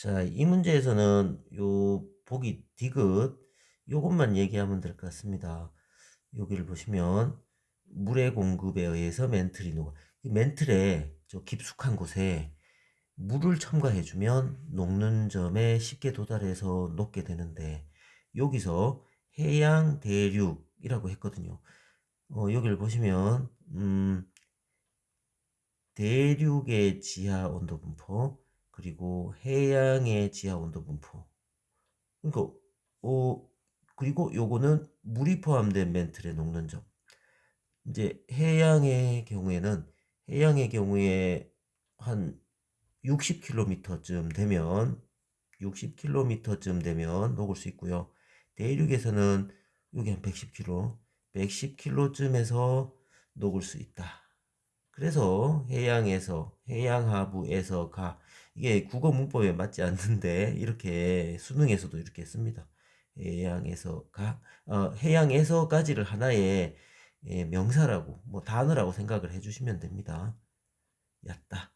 자, 이 문제에서는 요 보기 디귿 요것만 얘기하면 될 것 같습니다. 여기를 보시면 물의 공급에 의해서 멘틀이 녹아. 이 멘틀에 저 깊숙한 곳에 물을 첨가해주면 녹는 점에 쉽게 도달해서 녹게 되는데 여기서 해양 대륙이라고 했거든요. 어, 여기를 보시면 음, 대륙의 지하 온도 분포 그리고 해양의 지하 온도 분포 그러니까 어 그리고 요거는 물이 포함된 멘틀의 녹는 점 이제 해양의 경우에는 해양의 경우에 한 60km쯤 되면 60km쯤 되면 녹을 수 있고요. 대륙에서는 여기 한 110km, 110km쯤에서 녹을 수 있다. 그래서 해양에서 해양 하부에서 가 이게 국어 문법에 맞지 않는데 이렇게 수능에서도 이렇게 씁니다. 해양에서 가 어, 해양에서까지를 하나의 예, 명사라고 뭐 단어라고 생각을 해주시면 됩니다. 얕다.